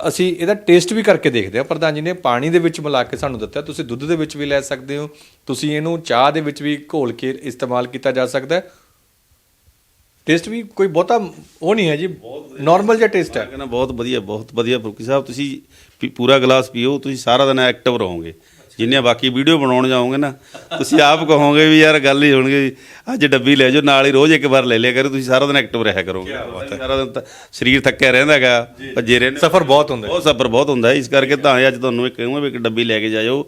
ਅਸੀਂ ਇਹਦਾ ਟੇਸਟ ਵੀ ਕਰਕੇ ਦੇਖਦੇ ਹਾਂ। ਪ੍ਰਧਾਨ ਜੀ ਨੇ ਪਾਣੀ ਦੇ ਵਿੱਚ ਮਿਲਾ ਕੇ ਸਾਨੂੰ ਦਿੱਤਾ। ਤੁਸੀਂ ਦੁੱਧ ਦੇ ਵਿੱਚ ਵੀ ਲੈ ਸਕਦੇ ਹੋ। ਤੁਸੀਂ ਇਹਨੂੰ ਚਾਹ ਦੇ ਵਿੱਚ ਵੀ ਘੋਲ ਕੇ ਇਸਤੇਮਾਲ ਕੀਤਾ ਜਾ ਸਕਦਾ ਹੈ। ਟੇਸਟ ਵੀ ਕੋਈ ਬਹੁਤਾ ਉਹ ਨਹੀਂ ਹੈ ਜੀ। ਨਾਰਮਲ ਜਿਹਾ ਟੇਸਟ ਹੈ। ਕਹਿੰਦਾ ਬਹੁਤ ਵਧੀਆ ਬਹੁਤ ਵਧੀਆ ਫਰੂਕੀ ਸਾਹਿਬ। ਤੁਸੀਂ ਪੂਰਾ ਗਲਾਸ ਪੀਓ ਤੁਸੀਂ ਸਾਰਾ ਦਿਨ ਐਕਟਿਵ ਰਹੋਗੇ। ਜਿੰਨੇ ਬਾਕੀ ਵੀਡੀਓ ਬਣਾਉਣ ਜਾਓਗੇ ਨਾ ਤੁਸੀਂ ਆਪ ਕਹੋਗੇ ਵੀ ਯਾਰ ਗੱਲ ਹੀ ਹੋਣਗੇ ਅੱਜ ਡੱਬੀ ਲੈ ਜਾਓ ਨਾਲ ਹੀ ਰੋਜ਼ ਇੱਕ ਵਾਰ ਲੈ ਲਿਆ ਕਰੋ ਤੁਸੀਂ ਸਾਰਾ ਦਿਨ ਐਕਟਿਵ ਰਿਹਾ ਕਰੋਗੇ। ਸਾਰਾ ਦਿਨ ਤਾਂ ਸਰੀਰ ਥੱਕਿਆ ਰਹਿੰਦਾ ਹੈਗਾ ਭੱਜੇ ਰਹਿੰਦੇ ਸਫਰ ਬਹੁਤ ਹੁੰਦਾ। ਬਹੁਤ ਸਫਰ ਬਹੁਤ ਹੁੰਦਾ ਹੈ। ਇਸ ਕਰਕੇ ਤਾਂ ਅੱਜ ਤੁਹਾਨੂੰ ਇੱਕ ਕਹੂੰਗਾ ਵੀ ਇੱਕ ਡੱਬੀ ਲੈ ਕੇ ਜਾਇਓ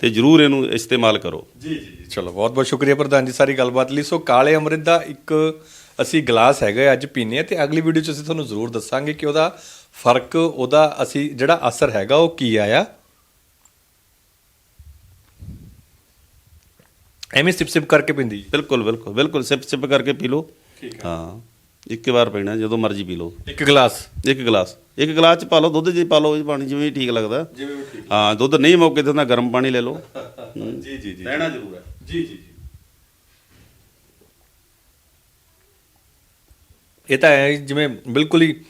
ਤੇ ਜਰੂਰ ਇਹਨੂੰ ਇਸਤੇਮਾਲ ਕਰੋ। ਜੀ ਜੀ ਚਲੋ ਬਹੁਤ ਬਹੁਤ ਸ਼ੁਕਰੀਆ ਪ੍ਰਧਾਨ ਜੀ ਸਾਰੀ ਗੱਲਬਾਤ ਲਈ। ਸੋ ਕਾਲੇ ਅੰਮ੍ਰਿਤ ਦਾ ਇੱਕ ਅਸੀਂ ਗਲਾਸ ਹੈਗਾ ਅੱਜ ਪੀਨੇ ਆ ਤੇ ਅਗਲੀ ਵੀਡੀਓ ਚ ਅਸੀਂ ਤੁਹਾਨੂੰ ਜ਼ਰੂਰ ਦੱਸਾਂਗੇ ਕਿ ਉਹਦਾ ਫ਼ਰਕ ਉਹਦਾ ਅਸੀਂ ਜਿਹੜਾ ਅਸਰ ਹੈਗਾ ਉਹ ਕੀ ਆਇਆ? ਐਵੇਂ ਸਿਪ ਸਿਪ ਕਰਕੇ ਪਿੰਦੀ ਜੀ। ਬਿਲਕੁਲ ਬਿਲਕੁਲ ਬਿਲਕੁਲ ਸਿਪ ਸਿਪ ਕਰਕੇ ਪੀ ਲਓ। ਹਾਂ। ਇੱਕ ਵਾਰ ਪੀਣਾ ਜਦੋਂ ਮਰਜ਼ੀ ਪੀ ਲਓ। ਇੱਕ ਗਲਾਸ। ਇੱਕ ਗਲਾਸ। ਇੱਕ ਗਲਾਸ ਚ ਪਾ ਲਓ ਦੁੱਧ ਚ ਪਾ ਲਓ ਇਹ ਪਾਣੀ ਜਿਵੇਂ ਠੀਕ ਲੱਗਦਾ। ਜਿਵੇਂ ਵੀ ਠੀਕ। ਹਾਂ ਦੁੱਧ ਨਹੀਂ ਮੌਕੇ ਤੇ ਗਰਮ ਪਾਣੀ ਲੈ ਲਓ। ਜੀ ਜੀ ਜੀ ਲੈਣਾ ਜ਼ਰੂਰ ਹੈ। ਜੀ ਜੀ ਇਹ ਤਾਂ ਜਿਵੇਂ ਬਿਲਕੁਲ ਹੀ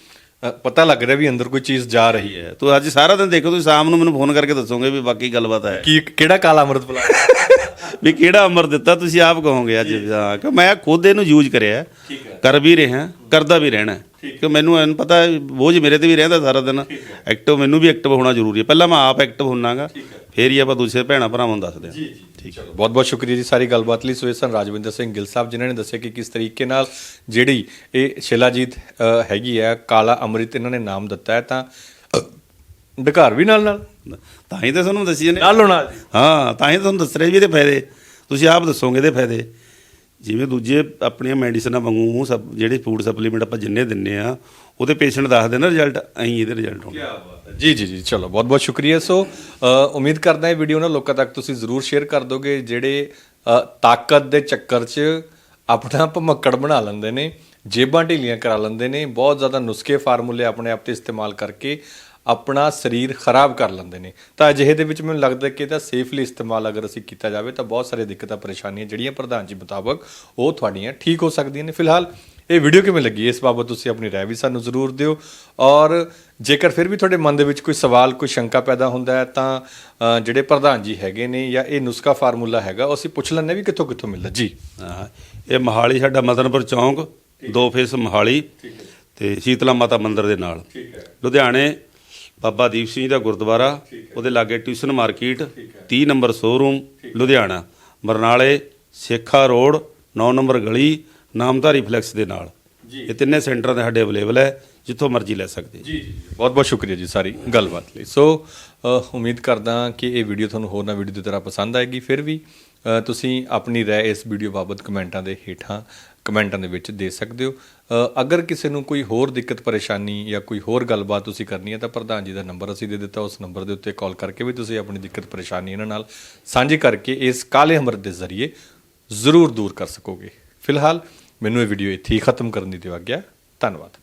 ਪਤਾ ਲੱਗ ਰਿਹਾ ਵੀ ਅੰਦਰ ਕੋਈ ਚੀਜ਼ ਜਾ ਰਹੀ ਹੈ। ਤੂੰ ਅੱਜ ਸਾਰਾ ਦਿਨ ਦੇਖੋ ਤੁਸੀਂ ਸ਼ਾਮ ਨੂੰ ਮੈਨੂੰ ਫੋਨ ਕਰਕੇ ਦੱਸੋਗੇ ਵੀ ਬਾਕੀ ਗੱਲਬਾਤ ਹੈ। ਕੀ ਕਿਹੜਾ ਕਾਲਾ ਅੰਮ੍ਰਿਤ ਪਿਲਾ ਵੀ ਕਿਹੜਾ ਅਮਰ ਦਿੱਤਾ ਤੁਸੀਂ ਆਪ ਕਹੋਗੇ ਅੱਜ ਹਾਂ ਕਿ ਮੈਂ ਖੁਦ ਇਹਨੂੰ ਯੂਜ਼ ਕਰਿਆ। ਕਰ ਵੀ ਰਿਹਾ ਕਰਦਾ ਵੀ ਰਹਿਣਾ। ਕਿ ਮੈਨੂੰ ਇਹਨੂੰ ਪਤਾ ਬੋਝ ਮੇਰੇ ਤੇ ਵੀ ਰਹਿੰਦਾ ਸਾਰਾ ਦਿਨ। ਐਕਟਿਵ ਮੈਨੂੰ ਵੀ ਐਕਟਿਵ ਹੋਣਾ ਜ਼ਰੂਰੀ ਹੈ। ਪਹਿਲਾਂ ਮੈਂ ਆਪ ਐਕਟਿਵ ਹੁੰਨਾਗਾ ਫੇਰ ਹੀ ਆਪਾਂ ਦੂਸਰੇ ਭੈਣਾਂ ਭਰਾਵਾਂ ਨੂੰ ਦੱਸਦੇ ਹਾਂ। ਜੀ ਜੀ। ਠੀਕ ਹੈ। ਬਹੁਤ ਬਹੁਤ ਸ਼ੁਕਰੀਆ ਜੀ ਸਾਰੀ ਗੱਲਬਾਤ ਲਈ। ਸੋ ਇਹ ਸਨ ਰਾਜਵਿੰਦਰ ਸਿੰਘ ਗਿੱਲ ਸਾਹਿਬ ਜਿਨ੍ਹਾਂ ਨੇ ਦੱਸਿਆ ਕਿ ਕਿਸ ਤਰੀਕੇ ਨਾਲ ਜਿਹੜੀ ਇਹ ਸ਼ਿਲਾਜੀਤ ਹੈਗੀ ਹੈ ਕਾਲਾ ਅੰਮ੍ਰਿਤ ਇਹਨਾਂ ਨੇ ਨਾਮ ਦਿੱਤਾ ਹੈ ਤਾਂ ਡਕਾਰ ਵੀ ਨਾਲ ਨਾਲ। ਤਾਂ ਹੀ ਤਾਂ ਤੁਹਾਨੂੰ ਦੱਸੀ ਜਾਂਦੇ। ਨਾਲੋਂ ਜੀ ਹਾਂ ਤਾਂ ਹੀ ਤੁਹਾਨੂੰ ਦੱਸ ਰਿਹਾ ਵੀ ਇਹਦੇ ਫਾਇਦੇ। ਤੁਸੀਂ ਆਪ ਦੱਸੋਗੇ ਇਹਦੇ ਫਾਇਦੇ। ਜਿਵੇਂ ਦੂਜੇ ਆਪਣੀਆਂ ਮੈਡੀਸਨਾਂ ਵਾਂਗੂ ਸਭ ਜਿਹੜੇ ਫੂਡ ਸਪਲੀਮੈਂਟ ਆਪਾਂ ਜਿੰਨੇ ਦਿੰਨੇ ਆ, ਉਹਦੇ ਪੇਸ਼ੈਂਟ ਦੱਸਦੇ ਨਾ ਰਿਜ਼ਲਟ ਐਂ ਇਹਦੇ ਰਿਜ਼ਲਟ ਹੋਣੇ। ਜੀ ਜੀ ਜੀ, ਚਲੋ, ਬਹੁਤ ਬਹੁਤ ਸ਼ੁਕਰੀਆ। ਸੋ ਉਮੀਦ ਕਰਦਾ ਇਹ ਵੀਡੀਓ ਨਾ ਲੋਕਾਂ ਤੱਕ ਤੁਸੀਂ ਜ਼ਰੂਰ ਸ਼ੇਅਰ ਕਰ ਦੋਗੇ, ਜਿਹੜੇ ਤਾਕਤ ਦੇ ਚੱਕਰ 'ਚ ਆਪਣਾ ਭਮੱਕੜ ਬਣਾ ਲੈਂਦੇ ਨੇ, ਜੇਬਾਂ ਢੀਲੀਆਂ ਕਰਾ ਲੈਂਦੇ ਨੇ, ਬਹੁਤ ਜ਼ਿਆਦਾ ਨੁਸਖੇ ਫਾਰਮੂਲੇ ਆਪਣੇ ਆਪ ਤੇ ਇਸਤੇਮਾਲ ਕਰਕੇ ਆਪਣਾ ਸਰੀਰ ਖਰਾਬ ਕਰ ਲੈਂਦੇ ਨੇ। ਤਾਂ ਅਜਿਹੇ ਦੇ ਵਿੱਚ ਮੈਨੂੰ ਲੱਗਦਾ ਕਿ ਇਹਦਾ ਸੇਫਲੀ ਇਸਤੇਮਾਲ ਅਗਰ ਅਸੀਂ ਕੀਤਾ ਜਾਵੇ ਤਾਂ ਬਹੁਤ ਸਾਰੇ ਦਿੱਕਤਾਂ ਪਰੇਸ਼ਾਨੀਆਂ ਜਿਹੜੀਆਂ ਪ੍ਰਧਾਨ ਜੀ ਮੁਤਾਬਕ ਉਹ ਤੁਹਾਡੀਆਂ ਠੀਕ ਹੋ ਸਕਦੀਆਂ ਨੇ। ਫਿਲਹਾਲ ਇਹ ਵੀਡੀਓ ਕਿਵੇਂ ਲੱਗੀ? ਇਸ ਬਾਬਤ ਤੁਸੀਂ ਆਪਣੀ ਰਾਏ ਵੀ ਸਾਨੂੰ ਜ਼ਰੂਰ ਦਿਓ। ਔਰ ਜੇਕਰ ਫਿਰ ਵੀ ਤੁਹਾਡੇ ਮਨ ਦੇ ਵਿੱਚ ਕੋਈ ਸਵਾਲ ਕੋਈ ਸ਼ੰਕਾ ਪੈਦਾ ਹੁੰਦਾ ਹੈ ਤਾਂ ਜਿਹੜੇ ਪ੍ਰਧਾਨ ਜੀ ਹੈਗੇ ਨੇ ਜਾਂ ਇਹ ਨੁਸਖਾ ਫਾਰਮੂਲਾ ਹੈਗਾ ਉਹ ਅਸੀਂ ਪੁੱਛ ਹਾਂ ਵੀ ਕਿੱਥੋਂ ਕਿੱਥੋਂ ਮਿਲਦਾ। ਜੀ। ਇਹ ਮਹਾਲੀ ਸਾਡਾ ਮਦਨਪੁਰ ਚੌਂਕ ਦੋ ਫੇਸ ਮਹਾਲੀ ਤੇ ਸ਼ੀਤਲਾ ਮਾਤਾ ਮੰਦਿਰ ਦੇ ਨਾਲ। ਲੁਧਿਆਣੇ ਬਾਬਾ ਦੀਪ ਸਿੰਘ ਜੀ ਦਾ ਗੁਰਦੁਆਰਾ ਉਹਦੇ ਲਾਗੇ tuition market 30 number showroom Ludhiana. ਬਰਨਾਲੇ ਸੇਖਾ ਰੋਡ 9 ਨੰਬਰ ਗਲੀ ਨਾਮਧਾਰੀ ਫਲੈਕਸ ਦੇ ਨਾਲ। ਇਹ ਤਿੰਨੇ ਸੈਂਟਰਾਂ ਦੇ ਸਾਡੇ ਅਵੇਲੇਬਲ ਹੈ ਜਿੱਥੋਂ ਮਰਜ਼ੀ ਲੈ ਸਕਦੇ ਜੀ ਜੀ ਬਹੁਤ ਬਹੁਤ ਸ਼ੁਕਰੀਆ ਜੀ ਸਾਰੀ ਗੱਲਬਾਤ ਲਈ। ਸੋ ਉਮੀਦ ਕਰਦਾ ਕਿ ਇਹ ਵੀਡੀਓ ਤੁਹਾਨੂੰ ਹੋਰ ਨਾ ਵੀਡੀਓ ਦੀ ਤਰ੍ਹਾਂ ਪਸੰਦ ਆਏਗੀ। ਫਿਰ ਵੀ ਤੁਸੀਂ ਆਪਣੀ ਰਾਏ ਇਸ ਵੀਡੀਓ ਬਾਬਤ ਕਮੈਂਟਾਂ ਦੇ ਹੇਠਾਂ ਕਮੈਂਟਾਂ ਦੇ ਵਿੱਚ ਦੇ ਸਕਦੇ ਹੋ। ਅਗਰ ਕਿਸੇ ਨੂੰ ਕੋਈ ਹੋਰ ਦਿੱਕਤ, ਪਰੇਸ਼ਾਨੀ ਜਾਂ ਕੋਈ ਹੋਰ ਗੱਲਬਾਤ ਤੁਸੀਂ ਕਰਨੀ ਹੈ ਤਾਂ ਪ੍ਰਧਾਨ ਜੀ ਦਾ ਨੰਬਰ ਅਸੀਂ ਦੇ ਦਿੱਤਾ। ਉਸ ਨੰਬਰ ਦੇ ਉੱਤੇ ਕਾਲ ਕਰਕੇ ਵੀ ਤੁਸੀਂ ਆਪਣੀ ਦਿੱਕਤ, ਪਰੇਸ਼ਾਨੀ ਇਹਨਾਂ ਨਾਲ ਸਾਂਝੀ ਕਰਕੇ ਇਸ ਕਾਲੇ ਅੰਮ੍ਰਿਤ ਦੇ ਜ਼ਰੀਏ ਜ਼ਰੂਰ ਦੂਰ ਕਰ ਸਕੋਗੇ। ਫਿਲਹਾਲ ਮੈਨੂੰ ਇਹ ਵੀਡੀਓ ਇੱਥੇ ਹੀ ਖਤਮ ਕਰਨ ਦੀ ਦਿਓ ਆਗਿਆ ਧੰਨਵਾਦ।